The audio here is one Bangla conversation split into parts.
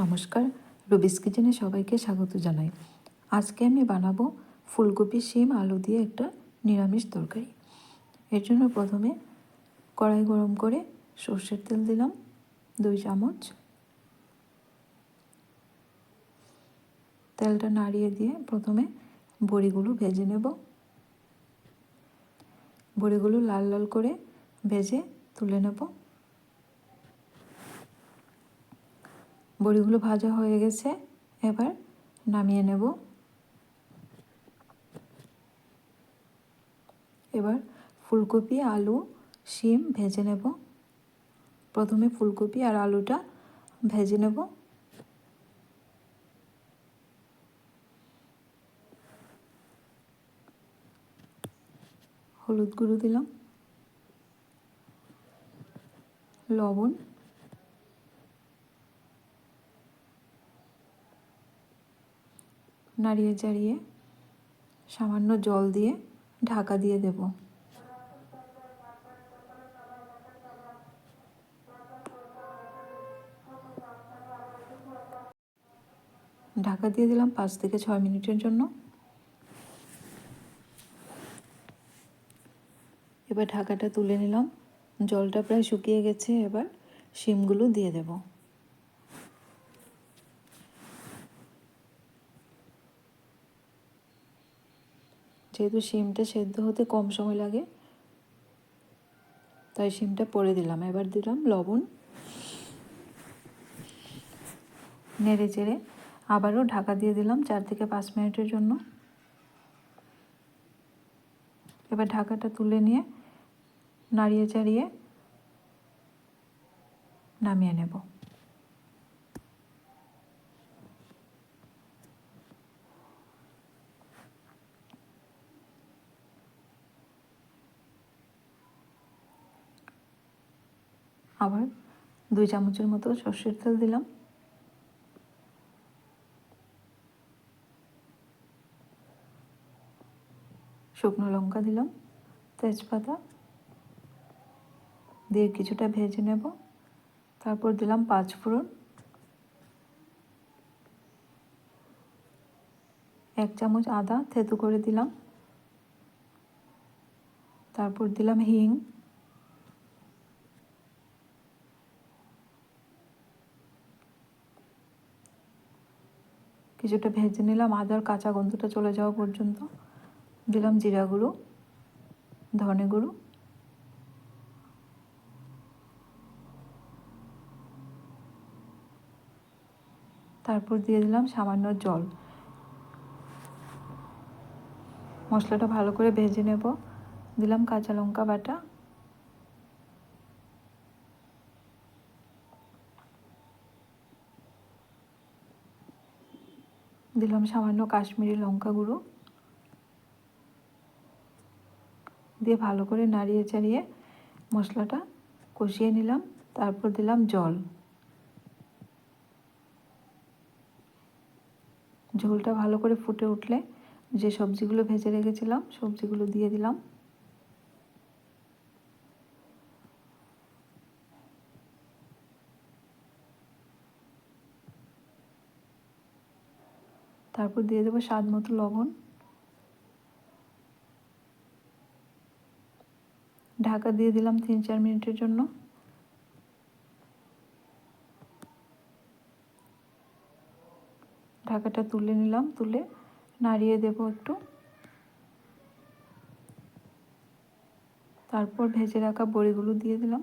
নমস্কার, রুবিস কিচেনে সবাইকে স্বাগত জানাই। আজকে আমি বানাবো ফুলকপি শিম আলু দিয়ে একটা নিরামিষ তরকারি। এর জন্য প্রথমে কড়াই গরম করে সর্ষের তেল দিলাম, দুই চামচ। তেলটা নাড়িয়ে দিয়ে প্রথমে বড়িগুলো ভেজে নেব। বড়িগুলো লাল লাল করে ভেজে তুলে নেব। বড়িগুলো ভাজা হয়ে গেছে। এবার নামিয়ে নেব। এবার ফুলকপি, আলু, শিম ভেজে নেব। প্রথমে ফুলকপি আর আলুটা ভেজে নেব। হলুদ গুঁড়ো দিলাম। লবণ। নাড়িয়ে চাড়িয়ে সামান্য জল দিয়ে ঢাকা দিয়ে দেব। ঢাকা দিয়ে দিলাম পাঁচ থেকে ছয় মিনিটের জন্য। এবার ঢাকাটা তুলে নিলাম। জলটা প্রায় শুকিয়ে গেছে, এবার শিমগুলো দিয়ে দেবো। যেহেতু শিমটা সেদ্ধ হতে কম সময় লাগে, তাই শিমটা পরে দিলাম। এবার দিলাম লবণ। নেড়ে চেড়ে আবারও ঢাকা দিয়ে দিলাম চার থেকে পাঁচ মিনিটের জন্য। এবার ঢাকাটা তুলে নিয়ে নাড়িয়ে চাড়িয়ে নামিয়ে নেব। আবার দুই চামচের মতো সর্ষের তেল দিলাম। শুকনো লঙ্কা দিলাম, তেজপাতা দিয়ে কিছুটা ভেজে নেব। তারপর দিলাম পাঁচ ফোড়ন। এক চামচ আদা থেতু করে দিলাম। তারপর দিলাম হিং। কিছুটা ভেজে নিলাম আদার কাঁচা গন্ধটা চলে যাওয়া পর্যন্ত। দিলাম জিরা গুঁড়ো, ধনে গুঁড়ো। তারপর দিয়ে দিলাম সামান্য জল। মশলাটা ভালো করে ভেজে নেব। দিলাম কাঁচা লঙ্কা বাটা। দিলাম সামান্য কাশ্মীরি লঙ্কা গুঁড়ো। দিয়ে ভালো করে নাড়িয়ে চাড়িয়ে মশলাটা কষিয়ে নিলাম, তারপর দিলাম জল। ঝোলটা ভালো করে ফুটে উঠলে যে সবজিগুলো ভেজে রেখেছিলাম, সবজিগুলো দিয়ে দিলাম। তারপর দিয়ে দেবো স্বাদ মতো লবণ। ঢাকা দিয়ে দিলাম তিন চার মিনিটের জন্য। ঢাকাটা তুলে নিলাম, তুলে নাড়িয়ে দেব একটু। তারপর ভেজে রাখা বড়িগুলো দিয়ে দিলাম।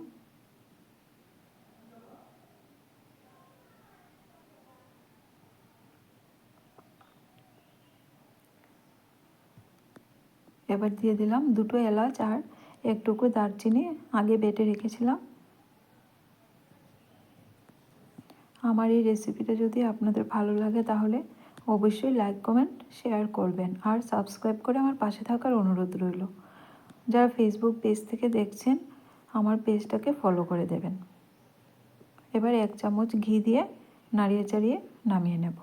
এবার দিয়ে দিলাম দুটো এলাচ আর এক টুকরো দারচিনি, আগে বেটে রেখেছিলাম। আমার এই রেসিপিটা যদি আপনাদের ভালো লাগে তাহলে অবশ্যই লাইক কমেন্ট শেয়ার করবেন আর সাবস্ক্রাইব করে আমার পাশে থাকার অনুরোধ রইল। যারা ফেসবুক পেজ থেকে দেখছেন, আমার পেজটাকে ফলো করে দেবেন। এবার এক চামচ ঘি দিয়ে নাড়িয়ে চাড়িয়ে নামিয়ে নেব।